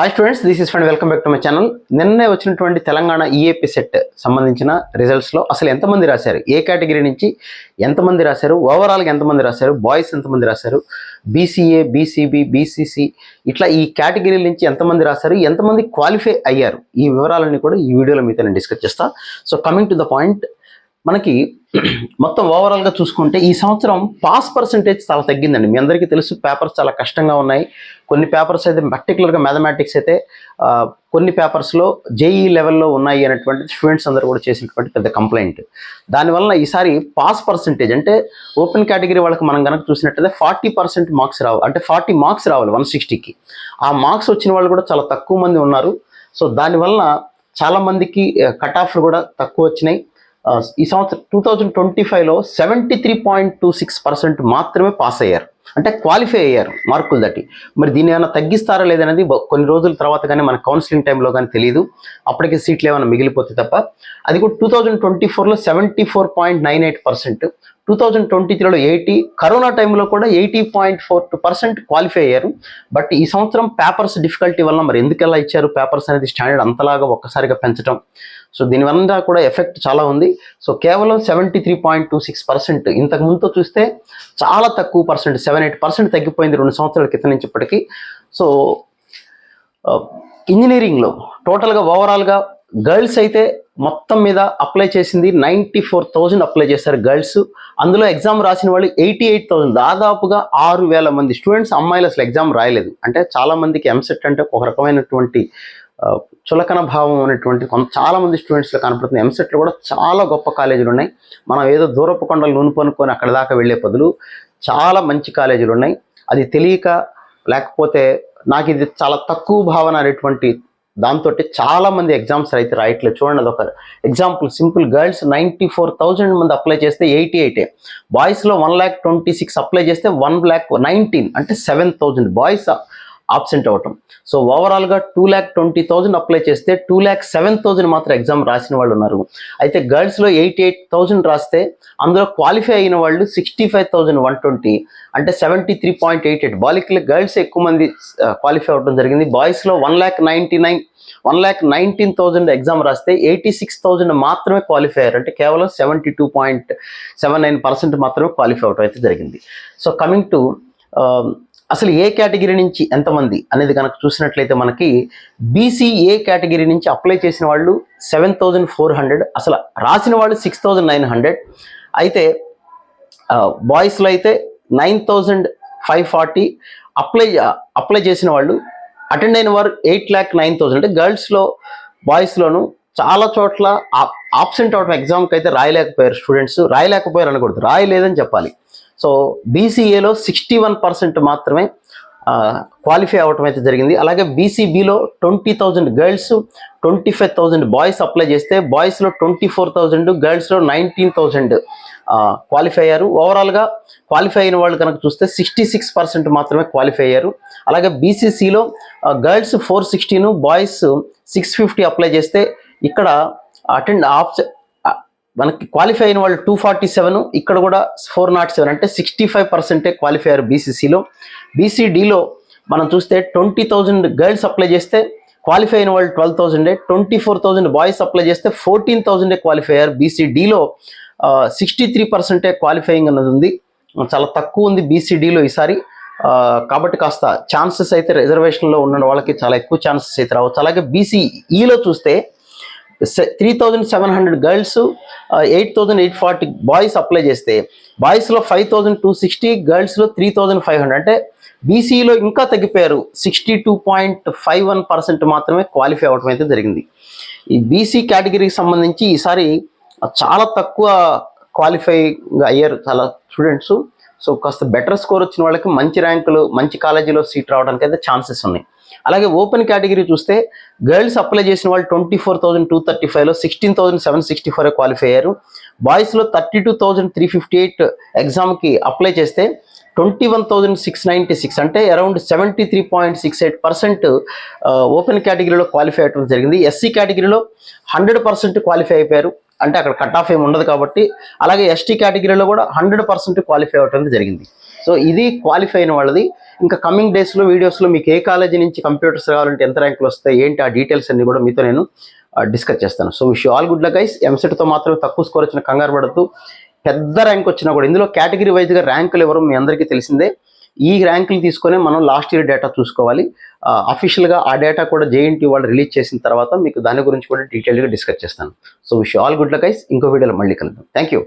Hi students this is fund welcome back to my channel నిన్నే వచ్చినటువంటి Telangana EAP set సంబంధించిన రిజల్ట్స్లో అసలు ఎంతమంది రాశారు? ఏ కేటగిరీ నుంచి ఎంతమంది రాశారు? ఓవరాల్గా ఎంతమంది రాశారు? బాయ్స్ ఎంతమంది రాశారు? బీసీఏ బీసీబీ బీసీసీ ఇట్లా ఈ కేటగిరీ నుంచి ఎంతమంది రాశారు? ఎంతమంది క్వాలిఫై అయ్యారు? ఈ వివరాలన్నీ కూడా ఈ వీడియోలో మీతో నేను డిస్కస్ చేస్తా. So coming to the point మనకి మొత్తం ఓవరాల్గా చూసుకుంటే ఈ సంవత్సరం పాస్ పర్సంటేజ్ చాలా తగ్గిందండి. మీ అందరికీ తెలుసు పేపర్స్ చాలా కష్టంగా ఉన్నాయి. కొన్ని పేపర్స్ అయితే పర్టికులర్గా మ్యాథమెటిక్స్ అయితే కొన్ని పేపర్స్లో జేఈ లెవెల్లో ఉన్నాయి అనేటువంటి స్టూడెంట్స్ అందరూ కూడా చేసినటువంటి పెద్ద కంప్లైంట్ దానివల్ల ఈసారి పాస్ పర్సంటేజ్ అంటే ఓపెన్ కేటగిరీ వాళ్ళకి మనం కనుక చూసినట్టయితే ఫార్టీ పర్సెంట్ మార్క్స్ రావు అంటే ఫార్టీ మార్క్స్ రావాలి వన్ సిక్స్టీకి ఆ మార్క్స్ వచ్చిన వాళ్ళు కూడా చాలా తక్కువ మంది ఉన్నారు. సో దానివల్ల చాలా మందికి కట్ ఆఫ్లు కూడా తక్కువ వచ్చినాయి. ఈ సంవత్సరం టూ థౌజండ్ ట్వంటీ ఫైవ్లో seventy three point two six percent మాత్రమే పాస్ అయ్యారు. అంటే క్వాలిఫై అయ్యారు మార్కులు దట్టి మరి దీన్ని ఏమైనా తగ్గిస్తారా లేదనేది కొన్ని రోజుల తర్వాత కానీ మన కౌన్సిలింగ్ టైంలో కానీ తెలియదు అప్పటికే సీట్లు ఏమైనా మిగిలిపోతే తప్ప అది కూడా టూ థౌజండ్ ట్వంటీ ఫోర్లో seventy four point nine eight percent two thousand twenty త్రీలో ఎయిటీ కరోనా టైంలో కూడా eighty point four two percent qualify అయ్యారు. బట్ ఈ సంవత్సరం పేపర్స్ డిఫికల్టీ వల్ల మరి ఎందుకు ఇచ్చారు పేపర్స్ అనేది స్టాండర్డ్ అంతలాగా ఒక్కసారిగా పెంచడం సో దీనివల్ల కూడా ఎఫెక్ట్ చాలా ఉంది. సో కేవలం seventy three point two six percent ఇంతకు ముందుతో చూస్తే చాలా తక్కువ పర్సెంట్ సెవెన్ ఎయిట్ పర్సెంట్ తగ్గిపోయింది రెండు సంవత్సరాల క్రితం నుంచి ఇప్పటికీ. సో ఇంజనీరింగ్లో టోటల్గా ఓవరాల్గా గర్ల్స్ అయితే మొత్తం మీద అప్లై చేసింది నైంటీ ఫోర్ థౌజండ్ అప్లై చేశారు గర్ల్స్. అందులో ఎగ్జామ్ రాసిన వాళ్ళు ఎయిటీ ఎయిట్ థౌజండ్ దాదాపుగా ఆరు వేల మంది స్టూడెంట్స్ అమ్మాయిలు అసలు ఎగ్జామ్ రాయలేదు. అంటే చాలామందికి ఎంసెట్ అంటే ఒక రకమైనటువంటి చులకన భావం అనేటువంటి కొంత చాలామంది స్టూడెంట్స్లో కనపడుతుంది. ఎంసెట్లో కూడా చాలా గొప్ప కాలేజీలు ఉన్నాయి. మనం ఏదో దూరపు కొండలు నూనుపనుకొని అక్కడ దాకా వెళ్ళే బదులు చాలా మంచి కాలేజీలు ఉన్నాయి. అది తెలియక లేకపోతే నాకు ఇది చాలా తక్కువ భావన అనేటువంటి దాంతో చాలా మంది ఎగ్జామ్స్ అయితే రాయట్లేదు. చూడండి అదొక example simple. Girls ninety four thousand మంది అప్లై చేస్తే ఎయిటీ ఎయిటే బాయ్స్లో one lakh twenty six apply చేస్తే వన్ ల్యాక్ నైన్టీన్ అంటే సెవెన్ థౌజండ్. బాయ్స్ ఆబ్సెంట్ అవ్వటం. సో ఓవరాల్గా two lakh twenty thousand apply చేస్తే టూ ల్యాక్ సెవెన్ థౌజండ్ మాత్రం ఎగ్జామ్ రాసిన వాళ్ళు ఉన్నారు. అయితే గర్ల్స్లో ఎయిటీ ఎయిట్ థౌజండ్ రాస్తే అందులో క్వాలిఫై అయిన వాళ్ళు sixty five thousand one twenty అంటే seventy three point eight eight బాలికలు గర్ల్స్ ఎక్కువ మంది క్వాలిఫై అవ్వడం జరిగింది. బాయ్స్లో one lakh ninety nine one lakh nineteen thousand exam రాస్తే ఎయిటీ సిక్స్ థౌజండ్ మాత్రమే క్వాలిఫై అయ్యారు. అంటే కేవలం seventy two point seven nine percent మాత్రమే క్వాలిఫై అవడం అయితే జరిగింది. సో కమింగ్ టు అసలు ఏ కేటగిరీ నుంచి ఎంతమంది అనేది కనుక చూసినట్లయితే మనకి బీసీ ఏ కేటగిరీ నుంచి అప్లై చేసిన వాళ్ళు సెవెన్ థౌజండ్ ఫోర్ హండ్రెడ్ అసలు రాసిన వాళ్ళు సిక్స్ థౌజండ్ నైన్ హండ్రెడ్ అయితే బాయ్స్లో అయితే nine thousand five forty apply apply చేసిన వాళ్ళు అటెండ్ అయిన వారు ఎయిట్ ల్యాక్ నైన్ థౌజండ్ అంటే గర్ల్స్లో బాయ్స్లోను చాలా చోట్ల ఆబ్సెంట్ అవడం ఎగ్జామ్కి అయితే రాయలేకపోయారు స్టూడెంట్స్ రాయలేకపోయారు అనకూడదు. రాయలేదని చెప్పాలి. సో బీసీఏలో సిక్స్టీ వన్ పర్సెంట్ మాత్రమే క్వాలిఫై అవ్వటం అయితే జరిగింది. అలాగే బీసీబీలో twenty thousand girls twenty five thousand boys apply చేస్తే బాయ్స్లో ట్వంటీ ఫోర్ థౌజండ్ గర్ల్స్లో నైన్టీన్ థౌజండ్ క్వాలిఫై అయ్యారు. ఓవరాల్గా క్వాలిఫై అయిన వాళ్ళు కనుక చూస్తే సిక్స్టీ సిక్స్ పర్సెంట్ మాత్రమే క్వాలిఫై అయ్యారు. అలాగే బీసీసీలో girls four sixteen boys six fifty apply చేస్తే ఇక్కడ అటెండ్ ఆప్షన్ మనకి క్వాలిఫై అయిన వాళ్ళు టూ ఫార్టీ సెవెన్ ఇక్కడ కూడా ఫోర్ నాట్ సెవెన్ అంటే సిక్స్టీ ఫైవ్ పర్సెంటే క్వాలిఫై అయ్యారు బీసీసీలో బీసీడీలో మనం చూస్తే ట్వంటీ థౌజండ్ గర్ల్స్ అప్లై చేస్తే క్వాలిఫై అయిన వాళ్ళు twelve థౌజండే twenty four thousand boys apply చేస్తే ఫోర్టీన్ థౌజండే క్వాలిఫై అయ్యారు బీసీడీలో సిక్స్టీ త్రీ పర్సెంటే క్వాలిఫైయింగ్ అన్నది ఉంది. చాలా తక్కువ ఉంది బీసీడీలో ఈసారి. కాబట్టి కాస్త ఛాన్సెస్ అయితే రిజర్వేషన్లో ఉన్న వాళ్ళకి చాలా ఎక్కువ ఛాన్సెస్ అయితే రావచ్చు. అలాగే బీసీఈలో చూస్తే three thousand seven hundred girls eight thousand eight forty boys apply చేస్తే బాయ్స్లో ఫైవ్ థౌజండ్ టూ సిక్స్టీ గర్ల్స్లో త్రీ థౌజండ్ ఫైవ్ హండ్రెడ్ అంటే బీసీలో ఇంకా తగ్గిపోయారు. Sixty two point five one percent మాత్రమే క్వాలిఫై అవ్వడం అయితే జరిగింది. ఈ బీసీ కేటగిరీకి సంబంధించి ఈసారి చాలా తక్కువ క్వాలిఫై అయ్యారు చాలా స్టూడెంట్స్ సో కాస్త బెటర్ స్కోర్ వచ్చిన వాళ్ళకి మంచి ర్యాంకులు మంచి కాలేజీలో సీట్ రావడానికి అయితే ఛాన్సెస్ ఉన్నాయి. అలాగే ఓపెన్ కేటగిరీ చూస్తే గర్ల్స్ అప్లై చేసిన వాళ్ళు twenty four thousand two thirty ఫైవ్లో sixteen thousand seven sixty four qualify అయ్యారు. బాయ్స్లో thirty two thousand three fifty eight ఎగ్జామ్కి అప్లై చేస్తే twenty one thousand six ninety six అంటే around seventy three point six eight percent open కేటగిరీలో qualify అవ్వడం జరిగింది. SC కేటగిరీలో hundred percent qualify అయిపోయారు. అంటే అక్కడ కట్ ఆఫ్ ఏమి ఉండదు కాబట్టి. అలాగే ఎస్టీ కేటగిరీలో కూడా హండ్రెడ్ పర్సెంట్ క్వాలిఫై అవ్వడం జరిగింది. సో ఇది క్వాలిఫై అయిన వాళ్ళది. ఇంకా కమింగ్ డేస్లో వీడియోస్లో మీకు ఏ కాలేజీ నుంచి కంప్యూటర్స్ కావాలంటే ఎంత ర్యాంకులు వస్తాయి ఏంటి ఆ డీటెయిల్స్ అన్ని కూడా మీతో నేను డిస్కస్ చేస్తాను. So wish all good luck guys ఎంసెట్తో మాత్రం తక్కువ స్కోర్ వచ్చిన కంగారు పడుతూ పెద్ద ర్యాంక్ వచ్చినా కూడా ఇందులో కేటగిరీ వైజ్గా ర్యాంకులు ఎవరు మీ అందరికీ తెలిసిందే. ఈ ర్యాంకులు తీసుకొని మనం లాస్ట్ ఇయర్ డేటా చూసుకోవాలి. అఫీషియల్గా ఆ డేటా కూడా జేఎన్టీ వాళ్ళు రిలీజ్ చేసిన తర్వాత మీకు దాని గురించి కూడా డీటెయిల్గా డిస్కస్ చేస్తాను. So wish all good luck guys ఇంకో వీడియోలో మళ్ళీ కలుద్దాం. Thank you